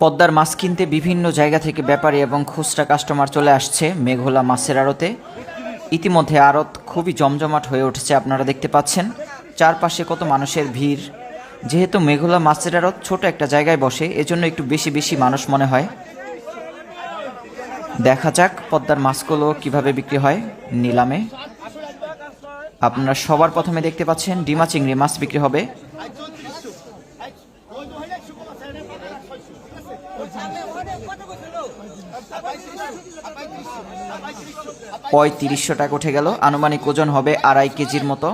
পদ্মার মাছ কিনতে বিভিন্ন জায়গা থেকে ব্যাপারী এবং খুচরা কাস্টমার চলে আসছে মেঘোলা মাছের আড়তে। ইতিমধ্যে আড়ত খুবই জমজমাট হয়ে উঠেছে, আপনারা দেখতে পাচ্ছেন। চারপাশে কত মানুষের ভিড়। যেহেতু মেঘোলা মাছের আড়ত ছোট একটা জায়গায় বসে, এজন্য একটু বেশি বেশি মানুষ মনে হয়। দেখা যাক পদ্মার মাছগুলো কীভাবে বিক্রি হয় নিলামে। আপনারা সবার প্রথমে দেখতে পাচ্ছেন ডিমা চিংড়ি মাছ বিক্রি হবে। পঁয়ত্রিশশো টাকা উঠে গেল। আনুমানিক ওজন হবে আড়াই কেজির মতো।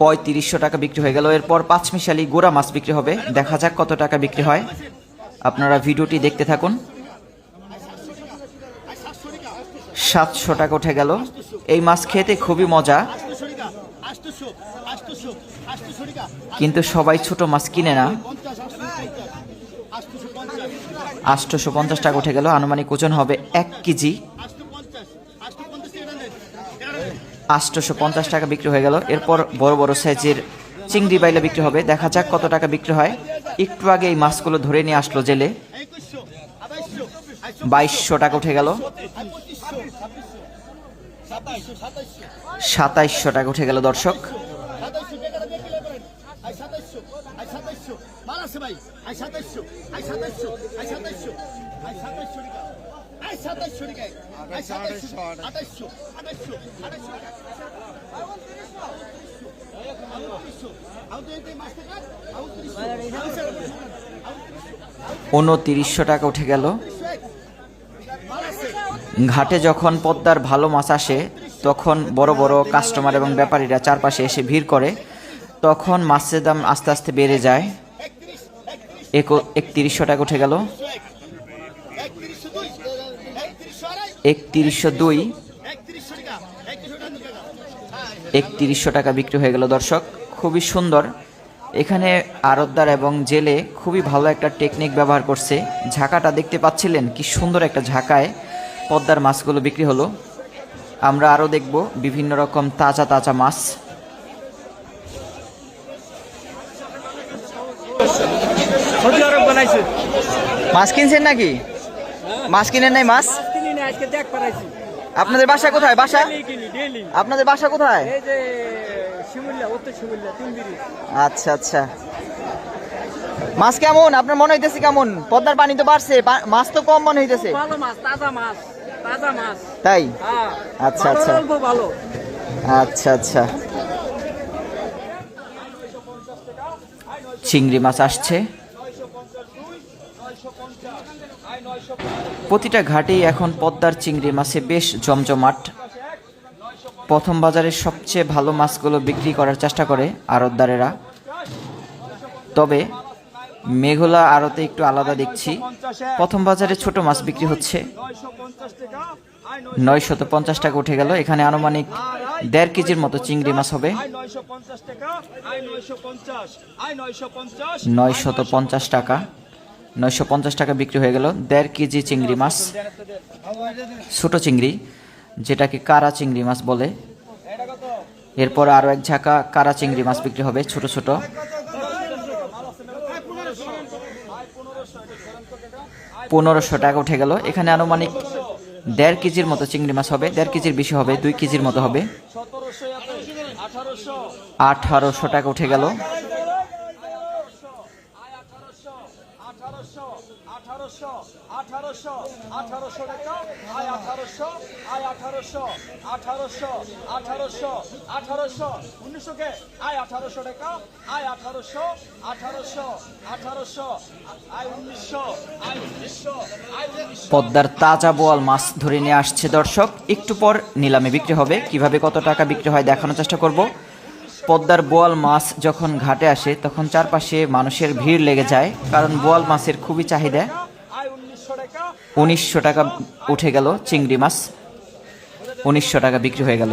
পঁয়ত্রিশশো টাকা বিক্রি হয়ে গেল। এরপর পাঁচমিশালি গোড়া মাছ বিক্রি হবে। দেখা যাক কত টাকা বিক্রি হয়। আপনারা ভিডিওটি দেখতে থাকুন। সাতশো টাকা উঠে গেল। এই মাছ খেতে খুবই মজা। কিন্তু সবাই ছোট মাছ কিনে না। আটশোশো পঞ্চাশ টাকা উঠে গেল আনুমানিক ওজন হবে এক কেজি। আটশোশো পঞ্চাশ টাকা বিক্রি হয়ে গেল। এরপর বড় বড় সাইজের চিংড়ি বাইলে বিক্রি হবে। দেখা যাক কত টাকা বিক্রি হয়। একটু আগে এই মাছগুলো ধরে নিয়ে আসলো জেলে। বাইশশো টাকা উঠে গেল। সাতাইশশো টাকা উঠে গেল দর্শক। উনতিরিশশো টাকা উঠে গেল। ঘাটে যখন পদ্মার ভালো মাছ আসে, তখন বড় বড় কাস্টমার এবং ব্যাপারীরা চারপাশে এসে ভিড় করে, তখন মাছের দাম আস্তে আস্তে বেড়ে যায়। একো- একত্রিশশো টাকা উঠে গেল। একত্রিশশো দুই। একত্রিশশো টাকা বিক্রি হয়ে গেল দর্শক। খুবই সুন্দর। এখানে আড়তদার এবং জেলে খুবই ভালো একটা টেকনিক ব্যবহার করছে। ঝাঁকাটা দেখতে পাচ্ছিলেন কি সুন্দর একটা ঝাঁকায়। পদ্মার মাছগুলো বিক্রি হলো। আমরা আরও দেখব বিভিন্ন রকম তাজা তাজা মাছ। মাছ কিনছেন নাকি? মাছ কিনেন নাই মাছ? আপনাদের বাসা কোথায়? বাসা? আপনাদের বাসা কোথায়? আচ্ছা আচ্ছা। মাছ কেমন? আপনার মনে হইতেছে কেমন? পদ্মার পানি তো বাড়ছে মাছ তো কম মনে হইতেছে। ভালো মাছ তাজা মাছ। তাই? হ্যাঁ আচ্ছা, আচ্ছা। আচ্ছা আচ্ছা। চিংড়ি মাছ আসছে। প্রতিটা ঘাটেই এখন পদ্মার চিংড়ি মাছে বেশ জমজমাট। প্রথম বাজারে সবচেয়ে ভালো মাছগুলো বিক্রি করার চেষ্টা করে আড়তদারেরা। তবে মেঘলা আড়তে একটু আলাদা দেখছি। প্রথম বাজারে ছোট মাছ বিক্রি হচ্ছে। নয়শত পঞ্চাশ টাকা উঠে গেল। এখানে আনুমানিক দেড় কেজির মতো চিংড়ি মাছ হবে। নয়শত পঞ্চাশ টাকা। নয়শো পঞ্চাশ টাকা বিক্রি হয়ে গেল। দেড় কেজি চিংড়ি মাছ। ছোট চিংড়ি, যেটাকে কারা চিংড়ি মাছ বলে। এরপর আরও এক ঝাঁকা কারা চিংড়ি মাছ বিক্রি হবে। ছোট ছোট। পনেরোশো টাকা উঠে গেল। এখানে আনুমানিক দেড় কেজির মতো চিংড়ি মাছ হবে, দেড় কেজির বেশি হবে, দুই কেজির মতো হবে। আঠারোশো টাকা উঠে গেল আঠারোশো পদ্মার তাজা বোয়াল মাছ ধরে নিয়ে আসছে দর্শক। একটু পর নিলামে বিক্রি হবে। কীভাবে কত টাকা বিক্রি হয় দেখানোর চেষ্টা করব। পদ্মার বোয়াল মাছ যখন ঘাটে আসে, তখন চারপাশে মানুষের ভিড় লেগে যায়, কারণ বোয়াল মাছের খুবই চাহিদা। উনিশশো টাকা উঠে গেল চিংড়ি মাছ। উনিশশো টাকা বিক্রি হয়ে গেল।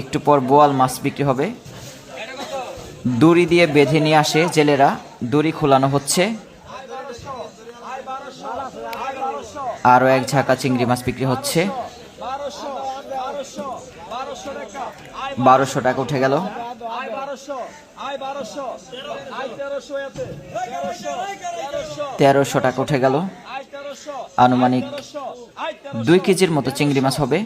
একটু পর বোয়াল মাছ বিক্রি হবে। দড়ি দিয়ে বেঁধে নিয়ে আসে জেলেরা। দড়ি খোলানো হচ্ছে। আরও এক ঝাঁকা চিংড়ি মাছ বিক্রি হচ্ছে। বারোশো টাকা উঠে গেল। তেরোশো টাকা উঠে গেল। আনুমানিক দুই কেজির মতো চিংড়ি মাছ হবে।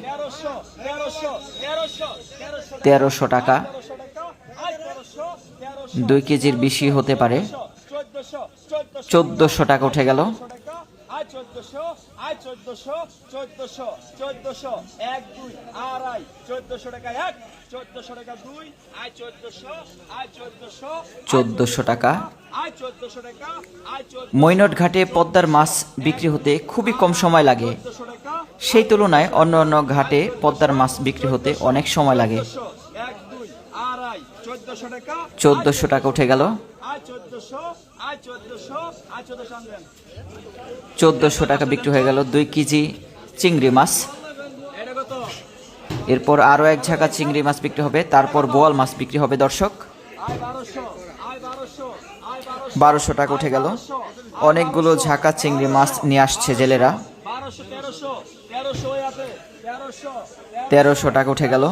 তেরোশো টাকা। দুই কেজির বেশি হতে পারে। চোদ্দশো টাকা উঠে গেল। চোদ্দশো আয় চোদ্দশো চোদ্দশো চোদ্দশো এক দুই আড়াই চোদ্দশো টাকা এক চোদ্দশো টাকা দুই আয় চোদ্দশো আয় চোদ্দশো চোদ্দোশো টাকা। আয় চোদ্দশো টাকা আয় মৈনট ঘাটে পদ্মার মাছ বিক্রি হতে খুবই কম সময় লাগে। সেই তুলনায় অন্য অন্য ঘাটে পদ্মার মাছ বিক্রি হতে অনেক সময় লাগে। চোদ্দশো টাকা। উঠে গেল। চোদ্দশো টাকা বিক্রি হয়ে গেল দুই কেজি চিংড়ি মাছ। এরপর আরও এক ঝাঁকা চিংড়ি মাছ বিক্রি হবে তারপর বোয়াল মাছ বিক্রি হবে দর্শক। বারোশো টাকা উঠে গেল। অনেকগুলো ঝাঁকা চিংড়ি মাছ নিয়ে আসছে জেলেরা। তেরোশো টাকা উঠে গেল।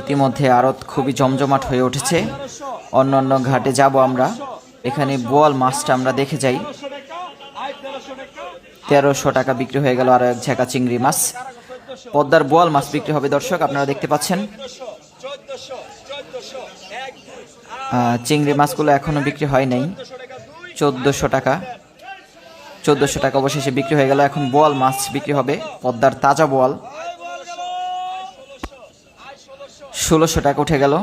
ইতিমধ্যে আড়ত খুবই জমজমাট হয়ে উঠেছে। অন্য অন্য ঘাটে যাব আমরা। এখানে বোয়াল মাছটা আমরা দেখে যাই। তেরোশো টাকা বিক্রি হয়ে গেল আরও এক ঝাঁকা চিংড়ি মাছ। পদ্মার বোয়াল মাছ বিক্রি হবে দর্শক, আপনারা দেখতে পাচ্ছেন। চিংড়ি মাছগুলো এখনও বিক্রি হয় নাই। চোদ্দোশো টাকা। চোদ্দোশো টাকা অবশেষে বিক্রি হয়ে গেল। এখন বোয়াল মাছ বিক্রি হবে, পদ্মার তাজা বোয়াল আয় ষোলোশো আয় ষোলোশো টাকা উঠে গেল।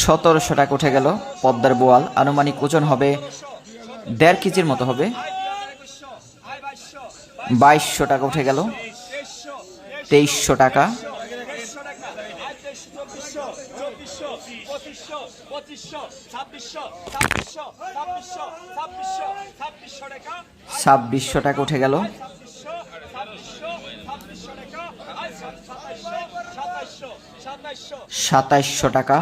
সতেরোশো টাকা উঠে গেল পদ্মার বোয়াল। আনুমানিক ওজন হবে দেড় কেজির মতো হবে। বাইশশো টাকা উঠে গেল। তেইশশো টাকা। ছাব্বিশশো টাকা উঠে গেল। সাতাইশশো টাকা।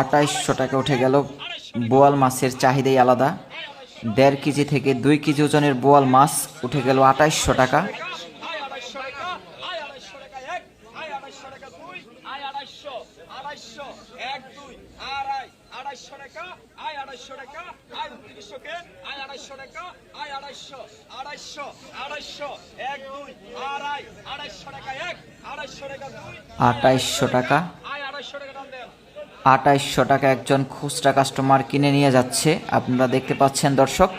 আটাইশশো টাকা। উঠে গেল। বোয়াল মাছের চাহিদাই আলাদা। দেড় কেজি থেকে দুই কেজি ওজনের বোয়াল মাছ উঠে গেল আটাইশশো টাকা আয় আড়াইশো টাকা আয় আড়াইশো টাকা এক আয় আড়াইশো টাকা দুই আয় আড়াইশো আড়াইশো এক দুই আড়াই আড়াইশো টাকা আয় আড়াইশো টাকা আয় উনত্রিশশো কে আয় আড়াইশো টাকা আয় আড়াইশো আড়াইশো আড়াইশো এক দুই আড়াই আড়াইশো টাকা এক আড়াইশো টাকা দুই আটাইশশো টাকা। আড়াইশো টাকা দাম দেন। আটাইশশো টাকা একজন খুচরা কাস্টমার কিনে নিয়ে যাচ্ছে। আপনারা দেখতে পাচ্ছেন দর্শক